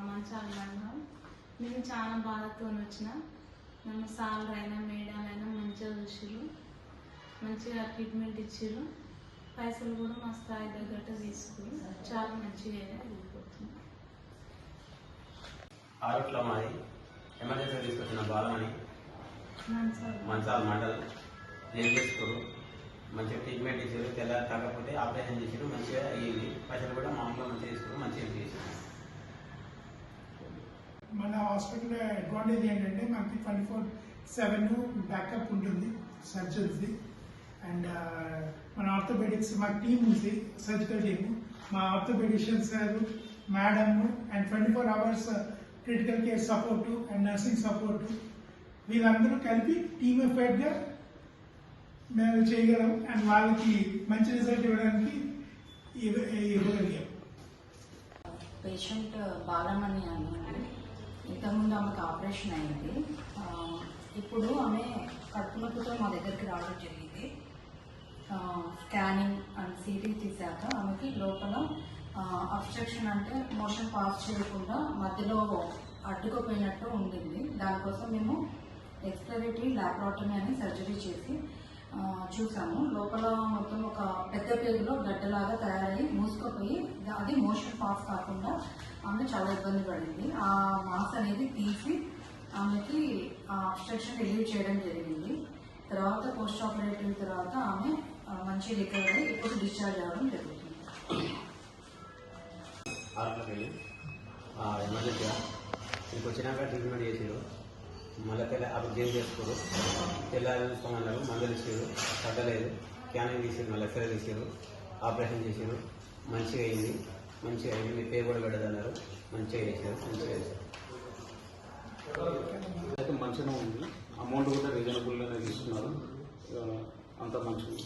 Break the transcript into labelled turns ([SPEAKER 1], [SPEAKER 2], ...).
[SPEAKER 1] మంచాల మండలం నేను చాలా బాధతో వచ్చిన. నన్ను సార్లు అయినా మేడాలైనా మంచిగా చూసిర్రు. మంచిగా ట్రీట్మెంట్ ఇచ్చిర్రు. పైసలు కూడా మా స్థాయి తగ్గట్టు తీసుకుని చాలా మంచిగా
[SPEAKER 2] ఆరుట్ల మాది ఎమర్జెన్సీ తీసుకొచ్చిన
[SPEAKER 1] మంచాలు
[SPEAKER 2] మండల్. చేసుకోరు మంచిగా ట్రీట్మెంట్ ఇచ్చారు తెల్లారి కాకపోతే ఆపరేషన్ చేసారు మంచిగా అయ్యింది. పైసలు కూడా మామూలుగా మంచిగా చేశారు
[SPEAKER 3] మన హాస్పిటల్ అడ్వాంటేజ్ ఏంటంటే మనకి ట్వంటీ ఫోర్ సెవెన్ బ్యాకప్ ఉంటుంది సర్జన్స్ది అండ్ uh, మన ఆర్థోపెడిక్స్ మా టీమ్ ఉంది సర్జికల్ టీము మా orthopedicians sir madam and twenty four hours critical care support and nursing support వీళ్ళందరూ కలిపి టీమ్ ఎఫర్ట్గా మేము చేయగలం. అండ్ వాళ్ళకి మంచి రిజల్ట్ ఇవ్వడానికి ఇవ్వగలిగాం.
[SPEAKER 4] పేషెంట్ uh, బాలమణి అని ఇంతకుముందు ఆమెకు ఆపరేషన్ అయింది ఇప్పుడు ఆమె కడుపు నొప్పితో మా దగ్గరికి రావడం జరిగింది. స్కానింగ్ అండ్ సీటీ తీశాక ఆమెకి లోపల అబ్స్ట్రక్షన్ అంటే మోషన్ పాస్ చేయకుండా మధ్యలో అడ్డుకుపోయినట్టు ఉండింది. దానికోసం మేము ఎక్స్ప్లరేటరీ ల్యాప్రాటమీ అని సర్జరీ చేసి చూసాము. లోపల మొత్తం ఒక పెద్ద పేగులో గడ్డలాగా తయారయ్యి మూసుకుపోయి అది మోషన్ పాస్ కాకుండా ఆమె చాలా ఇబ్బంది పడింది. ఆ మాస్ అనేది తీసి ఆమెకి ఆ అబ్స్ట్రక్షన్ రిలీవ్ చేయడం జరిగింది. తర్వాత పోస్ట్ ఆపరేటివ్ తర్వాత ఆమె మంచి రికవరీ అయ్యి ఇప్పుడు డిశ్చార్జ్ అవ్వడం జరుగుతుంది.
[SPEAKER 2] ఆరుట్లకి ఎమర్జెన్సీగా ఇక్కడికి వచ్చినాక ట్రీట్మెంట్ చేసారు మళ్ళీ అప్పుడు గేమ్ చేసుకోరు తెల్లారి చూసుకోమన్నారు మందులు ఇచ్చారు తగ్గలేదు. స్కానింగ్ తీసారు మళ్ళీ ఎక్స్రే తీసారు ఆపరేషన్ చేసారు మంచిగా అయింది. మంచిగా అయింది. మీ పేరు కూడా పెట్టదన్నారు మంచిగా చేశారు. మంచిగా చేశారు.
[SPEAKER 5] అయితే మంచిగా ఉంది. అమౌంట్ కూడా రీజనబుల్గానే తీసుకున్నారు. అంత మంచిగా